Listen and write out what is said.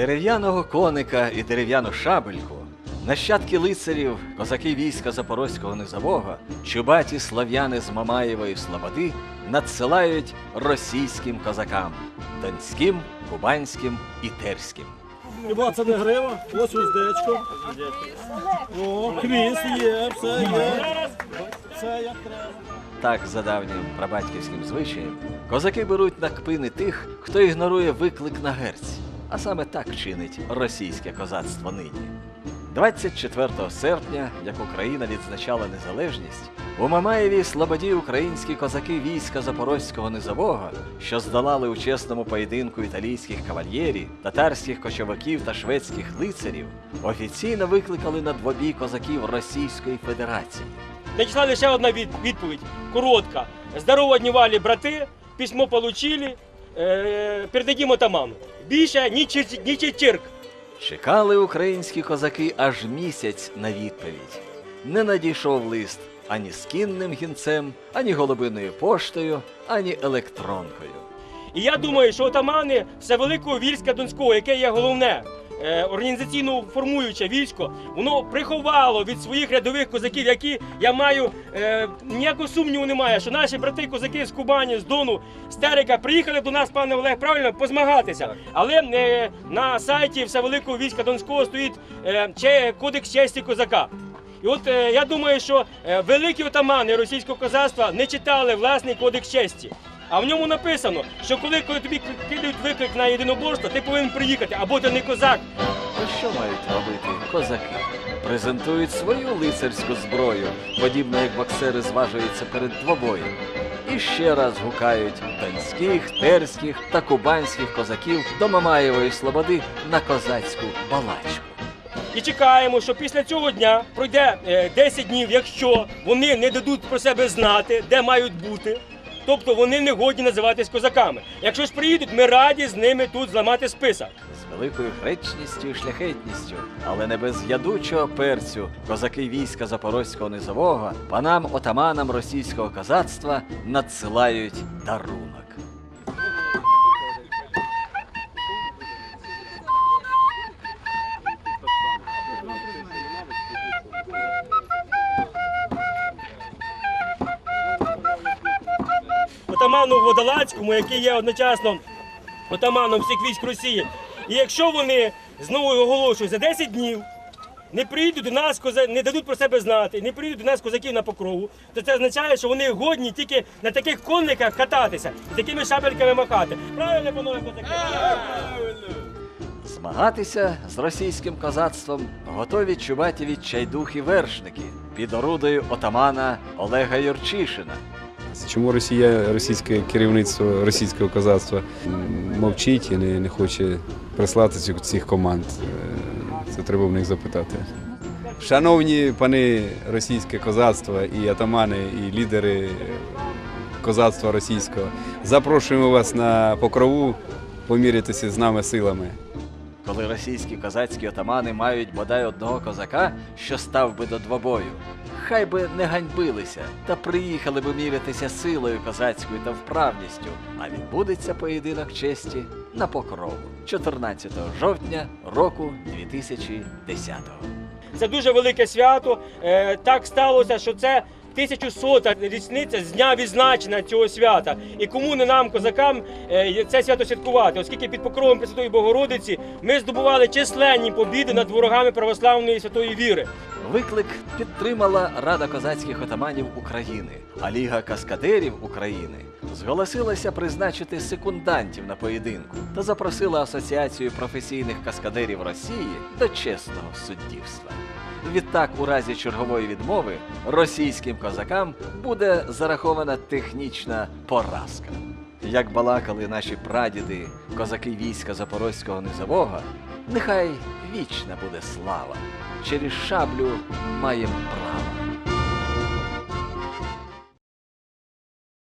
Дерев'яного коника і дерев'яну шабельку, нащадки лицарів, козаки війська Запорозького низового, чубаті слав'яни з Мамаєвої Слободи надсилають російським козакам донським, кубанським і терським. Хіба це не грива? Ось уздечко. О, хвіст є, все є. Все як треба. Так, за давнім прабатьківським звичаєм, козаки беруть на кпини тих, хто ігнорує виклик на герць. А саме так чинить російське козацтво нині. 24 серпня, як Україна відзначала незалежність, у Мамаєвій Слободі українські козаки війська Запорозького низового, що здолали у чесному поєдинку італійських кавальєрів, татарських кочовиків та шведських лицарів, офіційно викликали на двобій козаків Російської Федерації. Надійшла лише одна відповідь, коротка. Здорово, днівалі брати, письмо получили, е, передадімо таману. Більше ні, чир. Чекали українські козаки аж місяць на відповідь. Не надійшов лист ані з кінним гінцем, ані голубиною поштою, ані електронкою. І я думаю, що отамани Всевеликого війська Донського, яке є головне, організаційно формуюче військо, воно приховало від своїх рядових козаків, які я маю е, ніякого сумніву немає, що наші брати козаки з Кубані, з Дону, з Терека приїхали до нас, пане Олег, правильно позмагатися. Але е, на сайті Всевеликого війська Донського стоїть е, кодекс честі козака. І от е, я думаю, що е, великі отамани російського козацтва не читали власний кодекс честі. А в ньому написано, що коли, коли тобі кидають виклик на єдиноборство, ти повинен приїхати, або ти не козак. То що мають робити козаки? Презентують свою лицарську зброю, подібно як боксери зважуються перед двобоєм. І ще раз гукають донських, терських та кубанських козаків до Мамаєвої Слободи на козацьку балачку. І чекаємо, що після цього дня пройде е, 10 днів, якщо вони не дадуть про себе знати, де мають бути. Тобто вони не годні називатись козаками. Якщо ж приїдуть, ми раді з ними тут зламати список. З великою гречністю і шляхетністю, але не без ядучого перцю, козаки війська Запорозького низового панам отаманам російського козацтва надсилають дарунок. Отаману Водолацькому, який є одночасно отаманом всіх військ Росії. І якщо вони знову оголошують за 10 днів, не прийдуть до нас не дадуть про себе знати, не прийдуть до нас козаків на покрову, то це означає, що вони годні тільки на таких конниках кататися і такими шабельками махати. Правильно, панове козаки? Змагатися з російським козацтвом готові чубаті відчайдухи вершники під орудою отамана Олега Юрчишина. Чому Росія, російське керівництво російського козацтва мовчить і не, не хоче прислати цих, цих команд? Е, Це треба в них запитати. Шановні пани російське козацтво і атамани, і лідери козацтва російського, запрошуємо вас на покрову помірятися з нами силами. Коли російські козацькі отамани мають бодай одного козака, що став би до двобою, хай би не ганьбилися та приїхали би мірятися силою козацькою та вправністю, а відбудеться поєдинок честі на покрову 14 жовтня року 2010-го. Це дуже велике свято. Е, Так сталося, що це 1100 річниця з дня відзначення цього свята. І кому не нам, козакам, е, це свято святкувати, оскільки під покровом Пресвятої Богородиці ми здобували численні побіди над ворогами православної святої віри. Виклик підтримала Рада козацьких отаманів України, а Ліга каскадерів України зголосилася призначити секундантів на поєдинку та запросила Асоціацію професійних каскадерів Росії до чесного суддівства. Відтак, у разі чергової відмови, російським козакам буде зарахована технічна поразка. Як балакали наші прадіди, козаки війська Запорозького низового, нехай вічна буде слава. Через шаблю маєм право.